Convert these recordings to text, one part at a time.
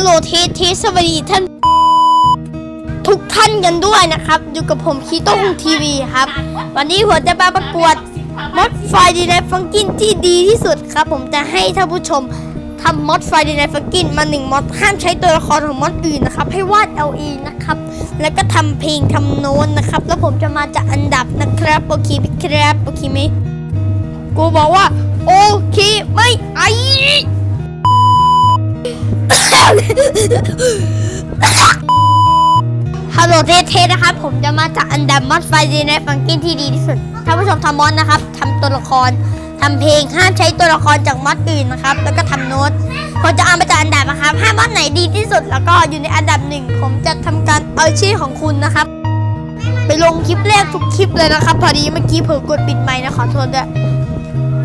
ฮัลโหลเทสเทสสวัสดีท่าน ทุกท่านกันด้วยนะครับ อยู่กับผมคีโต้งทีวีครับ วันนี้ผมจะมาประกวดมดไฟดีในฟังกินที่ดีที่สุดครับ ผมจะให้ท่านผู้ชมทำมดไฟดีในฟังกินมาหนึ่งมดห้ามใช้ตัวละครของมดอื่นนะครับ ให้วาดเอาเองนะครับ แล้วก็ทำเพลงทำโน้ตนะครับ แล้วผมจะมาจากอันดับนะครับโอเคไหมครับโอเคไหมกูบอกว่าโอเคไม่ไอ ฮัลโหลเทสเทสนะครับ ผมจะมาจากอันดับมอดไฟดีในฟังกินที่ดีที่สุดท่านผู้ชมทำมอดนะครับทำตัวละครทำเพลงห้ามใช้ตัวละครจากมอดอื่นนะครับ แล้วก็ทำโน้ตผมจะเอามาจากอันดับนะครับห้ามอดไหนดีที่สุด แล้วก็อยู่ในอันดับหนึ่งผมจะทำการเอาชื่อของคุณนะครับ ไปลงคลิปแรกทุกคลิปเลยนะครับ พอดีเมื่อกี้เผลอกดปิดไมค์นะขอโทษด้วย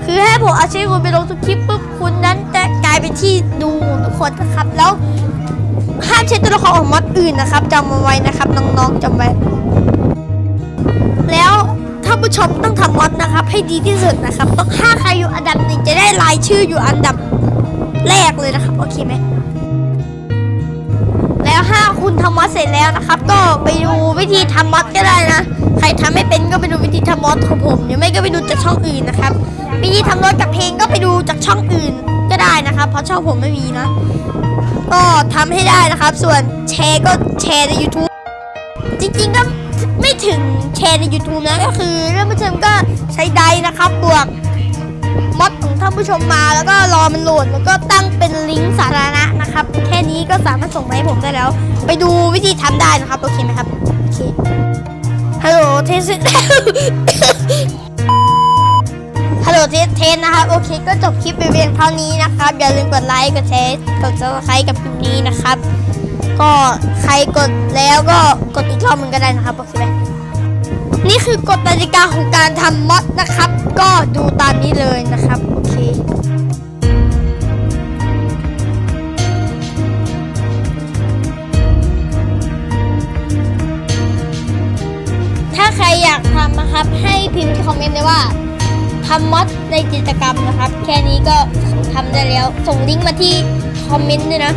คือให้ผมเอาชื่อคุณไปลงทุกคลิปปุ๊บคุณนั้นจะายเป็นที่ดูทุกคนนะครับ แล้วห้ามใช้ตัวละครของมอดอื่นนะครับจำเอาไว้นะครับน้องๆจำไว้ แล้วท่านผู้ชมต้องทำมอดนะครับ ให้ดีที่สุดนะครับ ต้องห้าใครอยู่อันดับหนึ่งจะได้รายชื่ออยู่อันดับแรกเลยนะครับโอเคไหมแล้วถ้าคุณทำมอดเสร็จแล้วนะครับ ก็ไปดูวิธีทำมอดก็ได้นะใครทำไม่เป็นก็ไปดูวิธีทำมอดของผมหรือไม่ก็ไปดูจากช่องอื่นนะครับวิธีทำมอดกับเพลงก็ไปดูจากช่องอื่น ได้นะครับ เพราะช่องผมไม่มีนะ ก็ทำให้ได้นะครับ ส่วนแชร์ก็แชร์ใน YouTube จริงๆก็ไม่ถึงแชร์ใน YouTube นะก็คือท่านผู้ชมก็ใช้ไดนะครับ บวกมอดของท่านผู้ชมมาแล้วก็รอมันโหลดแล้วก็ตั้งเป็นลิงก์สาธารณะนะครับ แค่นี้ก็สามารถส่งมาให้ผมได้แล้ว ไปดูวิธีทำได้นะครับ โอเคไหมครับ โอเคฮัลโหลเทส ฮัลโหลเทสเทสนะครับโอเค ก็จบคลิปไปเพียงเท่านี้นะครับ อย่าลืมกดไลค์กดแชร์กดซับสไครต์กับคลิปนี้นะครับ ก็ใครกดแล้วก็กดอีกรอบมึงก็ได้นะครับโอเคไหมนี่คือกฎกติกาของการทำมอดนะครับ ก็ดูตามนี้เลยนะครับโอเคถ้าใครอยากทำนะครับ ให้พิมพ์ที่คอมเมนต์เลยว่าำมอดในกิจกรรมนะครับ แค่นี้ก็ทำได้แล้ว ส่งลิงก์มาที่คอมเมนต์ด้วยนะ